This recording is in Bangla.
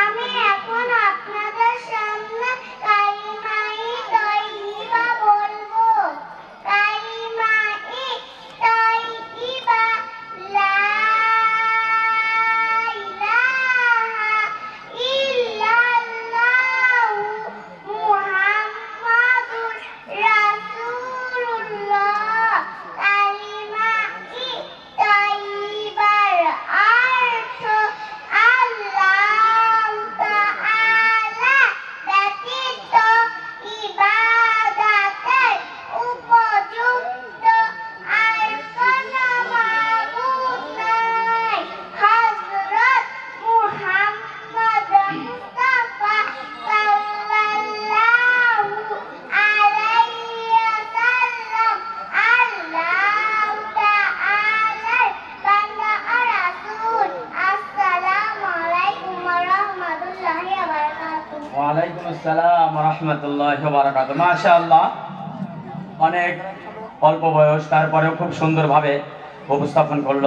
আমি এখন বারাকাত মাশাআল্লাহ অনেক অল্প বয়স তারপরেও খুব সুন্দরভাবে উপস্থাপন করল।